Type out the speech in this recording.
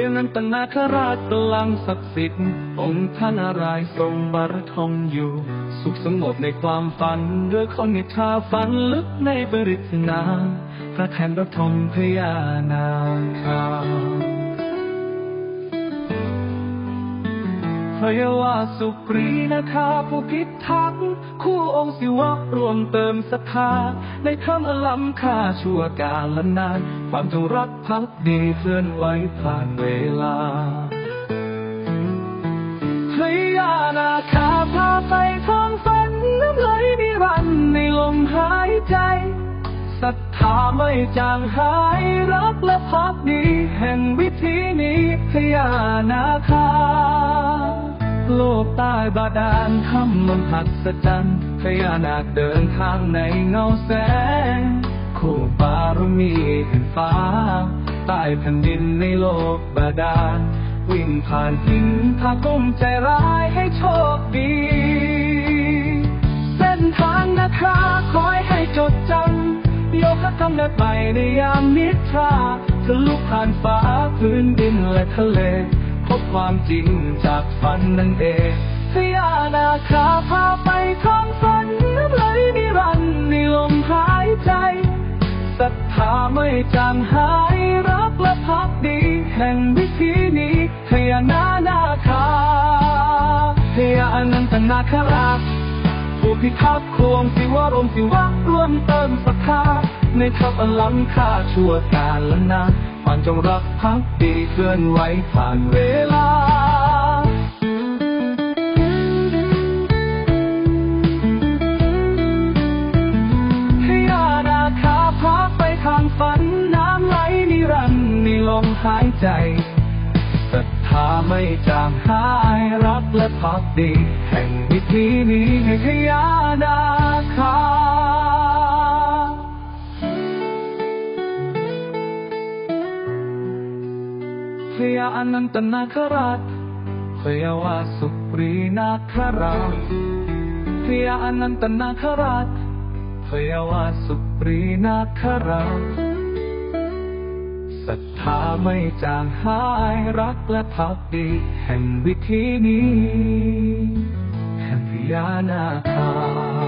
ยนันตนาคราชพลังศักดิ์สิทธิ์องค์ท่านนารายทรงบารทมอยู่ สุขสงบในความฝันด้วยคนนิทาฝันลึกในบริษนา พระแทนรทมพญานาคา พระยวาสุปรีนะคะผู้พิทักษ์คู่องค์ศิวะรวมเติมศรัทธาในคำอลัมค่าชั่วกาลนาน ความจงรักภักดีเคลื่อนไหวผ่านเวลาพระยานาคาพาไปทางฝันน้ำไหลนิรันดในลมหายใจศรัทธาไม่จางหายรักและพักดีแห่งวิธีนี้พญานาคา โลกใต้บาดาลทำมันหัศจรรย์พญานาคเดินทางในเงาแสงคู่บารมีแห่งฟ้า ใต้แผ่นดินในโลกบาดาล วิ่งผ่านหินพากุ้มใจร้ายให้โชคดี เส้นทางนะคะคอยให้จดจำยกกำเนิดใหม่ในยามนิทราทะลุผ่านฟ้าพื้นดินและทะเล ความจริงจากฝันนั่นเองพญานาคาพาไปทางฝันน้ำไหลนิรันดร์ในลมหายใจศรัทธาไม่จางหายรักและพักดี แห่งวิธีนี้พญานานาคาพญาอนันตนาคราชผู้พิทักษ์ควงสิวรมสิวะร่วมเติมศรัทธาในทัพอลัมค่าชั่วกาลนานา มจงรักภักดีเคลื่อนไหวผ่านเวลาพญานาคาพาไปทางฝันน้ำไหลนิรันดร์ในลมหายใจศรัทธาไม่จางหายรักและพักดี แห่งวิธีนี้ให้พญานาคา พญาอนันตนาคราชพญาวาสุปรีนาคราชพญาอนันตนาคราชพญาวาสุปรีนาคราชศรัทธาไม่จางหายรักและพักดี แห่งวิธีนี้ แห่งพญานาคา